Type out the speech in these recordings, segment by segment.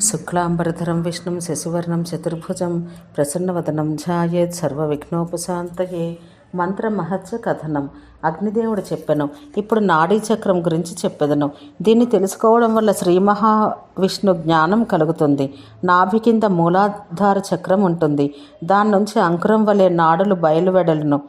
శుక్లాంబరధరం విష్ణుం శశివర్ణం చతుర్భుజం ప్రసన్నవదనం ఝాయేత్ సర్వవిఘ్నోపశాంతయే. మంత్ర మహత్య కథనం. అగ్నిదేవుడు చెప్పెను. ఇప్పుడు నాడీ చక్రం గురించి చెప్పెదను. దీన్ని తెలుసుకోవడం వల్ల శ్రీ మహావిష్ణు జ్ఞానం కలుగుతుంది. నాభి కింద మూలాధార చక్రం ఉంటుంది. దాని నుంచి అంకురం వలె నాడులు బయలువెడలను.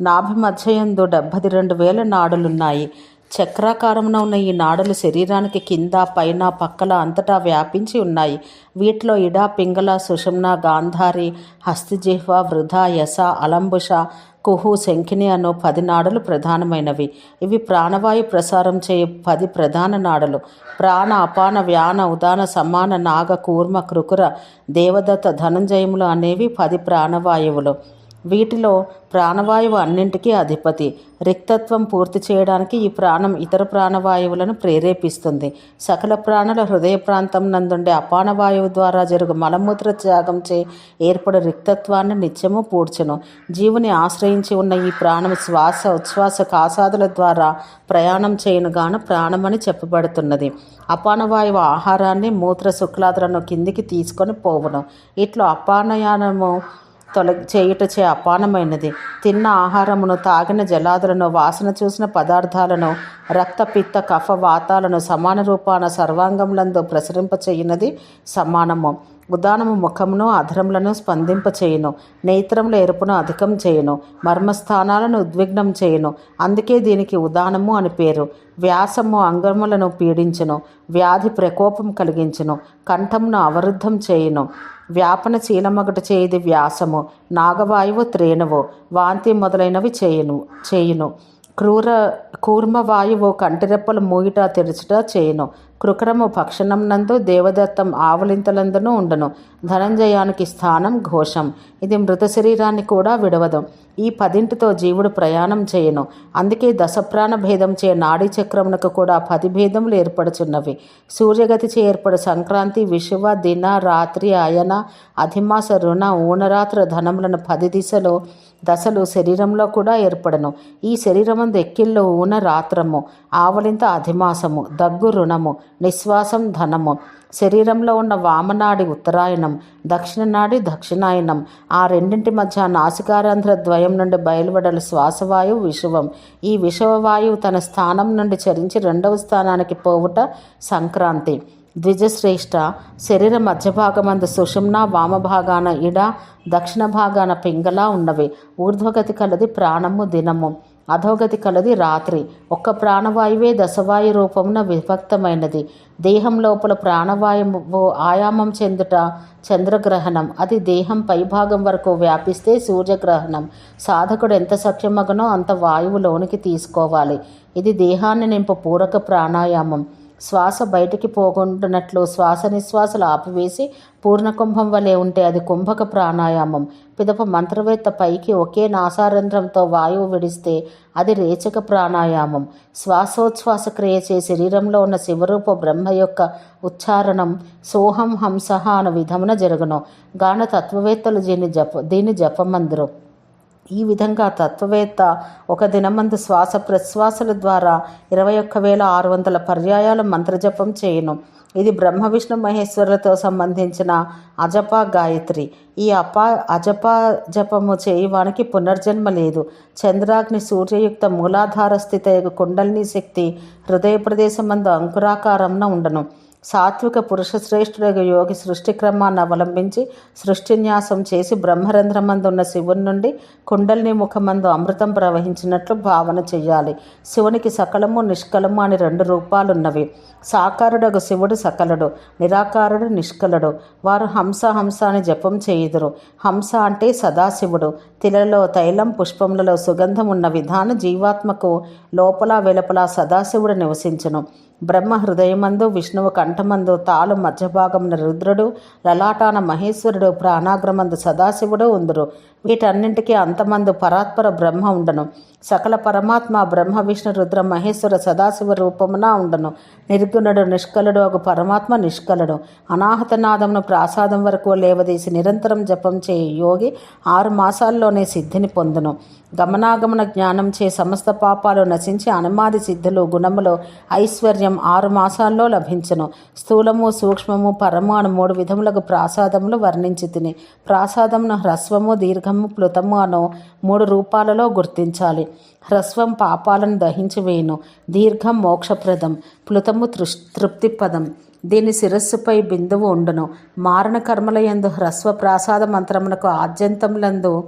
నాభి మధ్యయందు డెబ్బది రెండు వేల నాడులున్నాయి. చక్రాకారమున ఉన్న ఈ నాడులు శరీరానికి కింద పైన పక్కల అంతటా వ్యాపించి ఉన్నాయి. వీటిలో ఇడా పింగళ సుషుమ్న గాంధారి హస్తిజిహ్వ వృధ యస అలంబుష కుహు శంఖిని అను పది నాడులు ప్రధానమైనవి. ఇవి ప్రాణవాయు ప్రసారం చేయ పది ప్రధాన నాడులు. ప్రాణ అపాన వ్యాన ఉదాన సమాన నాగ కూర్మ కృకుర దేవదత్త ధనంజయములు అనేవి పది ప్రాణవాయువులు. వీటిలో ప్రాణవాయువు అన్నింటికీ అధిపతి. రిక్తత్వం పూర్తి చేయడానికి ఈ ప్రాణం ఇతర ప్రాణవాయువులను ప్రేరేపిస్తుంది. సకల ప్రాణుల హృదయ ప్రాంతం నందుండే అపానవాయువు ద్వారా జరుగు మలమూత్ర త్యాగంచే ఏర్పడే రిక్తత్వాన్ని నిత్యము పూడ్చును. జీవుని ఆశ్రయించి ఉన్న ఈ ప్రాణం శ్వాస ఉచ్ఛ్వాస కాసాదుల ద్వారా ప్రయాణం చేయనుగాను ప్రాణమని చెప్పబడుతున్నది. అపానవాయువు ఆహారాన్ని మూత్ర శుక్లాదులను కిందికి తీసుకొని పోవును. ఇట్లా అపానయానము తొలగి చేయుటచే అపానమైనది. తిన్న ఆహారమును తాగిన జలాదులను వాసన చూసిన పదార్థాలను రక్త పిత్త కఫ వాతాలను సమాన రూపాన సర్వాంగములందు ప్రసరింపచేయునది సమానము. ఉదానము ముఖమును అధరములను స్పందింపచేయును. నేత్రముల ఎరుపును అధికం చేయును. మర్మస్థానాలను ఉద్విగ్నం చేయును. అందుకే దీనికి ఉదానము అని పేరు. వ్యాసము అంగములను పీడించును. వ్యాధి ప్రకోపం కలిగించును. కంఠమును అవరుద్ధం చేయును. వ్యాపన చీలమగట చేయది వ్యాసము. నాగవాయువు త్రేణువు. వాంతి మొదలైనవి చేయును చేయును. క్రూర కూర్మవాయువు కంటిరెప్పలు మూగిట తెరచుట చేయును. కృకరము భక్షణంనందు దేవదత్తం ఆవలింతలందునూ ఉండను. ధనంజయానికి స్థానం ఘోషం. ఇది మృత శరీరాన్ని కూడా విడవదు. ఈ పదింటితో జీవుడు ప్రయాణం చేయను. అందుకే దశప్రాణ భేదం చే నాడీ చక్రమునకు కూడా పది భేదములు ఏర్పడుచున్నవి. సూర్యగతి చే ఏర్పడు సంక్రాంతి విషువ దిన రాత్రి అయన అధిమాస రుణ ఊనరాత్ర ధనములను పది దిశలో దశలు శరీరంలో కూడా ఏర్పడను. ఈ శరీరమందు ఎక్కిల్లో ఊన రాత్రము ఆవలింత అధిమాసము దగ్గు రుణము నిశ్వాసం ధనము. శరీరంలో ఉన్న వామనాడి ఉత్తరాయణం దక్షిణనాడి దక్షిణాయనం ఆ రెండింటి మధ్య నాసికారంధ్ర ద్వయం నుండి బయలువడలు శ్వాసవాయువు విషువం. ఈ విషవవాయువు తన స్థానం నుండి చరించి రెండవ స్థానానికి పోవుట సంక్రాంతి. ద్విజశ్రేష్ఠ శరీర మధ్య భాగమందు సుషుమ్న వామభాగాన ఇడ దక్షిణ భాగాన పింగలా ఉన్నవి ఊర్ధ్వగతి కలది ప్రాణము దినము అధోగతి కలది రాత్రి ఒక్క ప్రాణవాయువే దశవాయు రూపమున విభక్తమైనది దేహం లోపల ప్రాణవాయువు ఆయామం చెందుట చంద్రగ్రహణం అది దేహం పైభాగం వరకు వ్యాపిస్తే సూర్యగ్రహణం సాధకుడు ఎంత సఖ్యమగనో అంత వాయువు లోనికి తీసుకోవాలి ఇది దేహాన్ని నింపు పూరక ప్రాణాయామం శ్వాస బయటికి పోగొంటున్నట్లు శ్వాస నిశ్వాసలు ఆపివేసి పూర్ణకుంభం వలె ఉంటే అది కుంభక ప్రాణాయామం. పిదప మంత్రవేత్త పైకి ఒకే నాసారంధ్రంతో వాయువు విడిస్తే అది రేచక ప్రాణాయామం. శ్వాసోచ్ఛ్వాస క్రియ చే శరీరంలో ఉన్న శివరూప బ్రహ్మ యొక్క ఉచ్చారణం సోహం హంసహ అను విధమున జరుగును. గాన తత్వవేత్తలు దీన్ని జప దీన్ని జపమందురు. ఈ విధంగా తత్వవేత్త ఒక దినమందు శ్వాస ప్రశ్వాసల ద్వారా ఇరవై ఒక్క వేల ఆరు వందల పర్యాయాల మంత్రజపం చేయను. ఇది బ్రహ్మ విష్ణు మహేశ్వరులతో సంబంధించిన అజప గాయత్రి. ఈ అప అజప జపము చేయవానికి పునర్జన్మ లేదు. చంద్రాగ్ని సూర్యయుక్త మూలాధార స్థిత కుండలిని శక్తి హృదయ ప్రదేశమందు అంకురాకారంన ఉండను. సాత్విక పురుష శ్రేష్ఠుడగు యోగి సృష్టి క్రమాన్ని అవలంబించి సృష్టిన్యాసం చేసి బ్రహ్మరంధ్రమందున్న శివుని నుండి కుండల్ని ముఖమందు అమృతం ప్రవహించినట్లు భావన చెయ్యాలి. శివునికి సకలము నిష్కలము అని రెండు రూపాలున్నవి. సాకారుడగు శివుడు సకలుడు నిరాకారుడు నిష్కలుడు. వారు హంస హంస అని జపం చేయుదురు. హంస అంటే సదాశివుడు. తిలలో తైలం పుష్పములలో సుగంధం ఉన్న విధాన జీవాత్మకు లోపల వెలుపల సదాశివుడు నివసించును. బ్రహ్మ హృదయమందు విష్ణువు కంఠమందు తాళు మధ్యభాగమున రుద్రుడు లలాటాన మహేశ్వరుడు ప్రాణాగ్రమందు సదాశివుడు ఉందురు. వీటన్నింటికీ అంతమందు పరాత్పర బ్రహ్మ ఉండను. సకల పరమాత్మ బ్రహ్మ విష్ణు రుద్ర మహేశ్వర సదాశివ రూపమున ఉండను. నిర్గుణుడు నిష్కలుడు ఒక పరమాత్మ నిష్కలుడు. అనాహతనాదమును ప్రాసాదం వరకు లేవదీసి నిరంతరం జపం చే యోగి ఆరు మాసాల్లోనే సిద్ధిని పొందును. గమనాగమన జ్ఞానం చే సమస్త పాపాలు నశించి అనుమాది సిద్ధులు గుణములు ఐశ్వర్యం ఆరు మాసాల్లో లభించును. స్థూలము సూక్ష్మము పరమాణు మూడు విధములకు ప్రాసాదములు వర్ణించి తిని ప్రాసాదమును హ్రస్వము దీర్ఘము ప్లుతము అను మూడు రూపాలలో గుర్తించాలి. హ్రస్వం పాపాలను దహించివేయును దీర్ఘం మోక్షప్రదం. ప్లుతము తృష్ తృప్తిపదం. దీని శిరస్సుపై బిందువు ఉండును. మారణ కర్మల యందు హ్రస్వ ప్రాసాద మంత్రమునకు ఆద్యంతములందు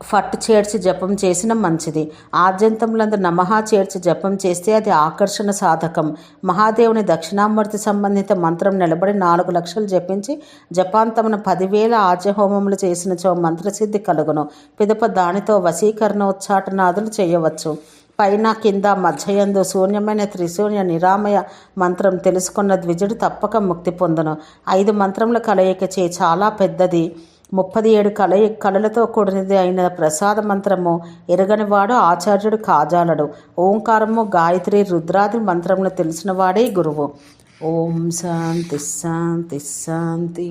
ఫట్ చేర్చి జపం చేసిన మంచిది. ఆద్యంతములందు నమః చేర్చి జపం చేస్తే అది ఆకర్షణ సాధకం. మహాదేవుని దక్షిణామూర్తి సంబంధిత మంత్రం నిలబడి నాలుగు లక్షలు జపించి జపాంతమున పదివేల ఆజ్యహోమములు చేసినచో మంత్రసిద్ధి కలుగును. పిదప దానితో వశీకరణోచ్చాటనాదులు చేయవచ్చు. పైన కింద మధ్యయందు శూన్యమైన త్రిశూన్య నిరామయ మంత్రం తెలుసుకున్న ద్విజుడు తప్పక ముక్తి పొందును. ఐదు మంత్రముల కలయిక చే చాలా పెద్దది. ముప్పది ఏడు కలయి కళలతో కూడినది అయిన ప్రసాద మంత్రము ఎరగనివాడు ఆచార్యుడు కాజాలడు. ఓంకారము గాయత్రి రుద్రాది మంత్రములు తెలిసినవాడే గురువు. ఓం శాంతి శాంతి శాంతి.